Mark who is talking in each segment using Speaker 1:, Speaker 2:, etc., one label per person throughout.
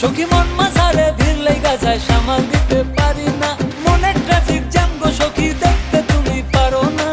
Speaker 1: সখী মন মাঝারে ভিড় লেগা যায় সামাল দিতে পারি না। মনের ট্রাফিক জ্যাম গো সখী তুমি পারো না।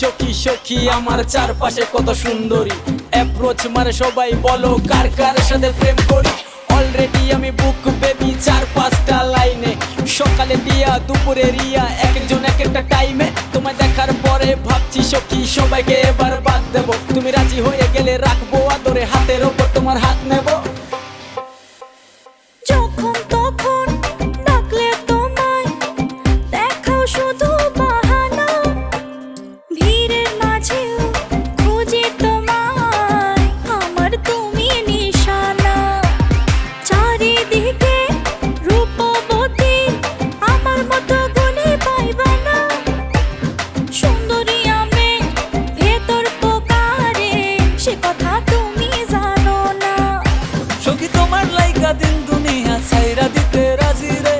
Speaker 2: সখী সখী আমার চারপাশে কত সুন্দরী? অ্যাপ্রোচ মারে সবাই, বলো কার কার সাথে প্রেম করি? অলরেডি আমি বুক বেবি চার পাঁচটা লাইনে। সকালে দিয়া দুপুরে রিয়া, একজন এক একটা টাইমে তোমায় দেখার পরে ভাবছি সখী সবাইকে এবার বাদ দেবো। তুমি রাজি হয়ে গেলে রাখব আদরে হাতের ওপর তোমার হাত নেব।
Speaker 1: দিন দুনিয়া ছাইরা দিতে রাজি রে।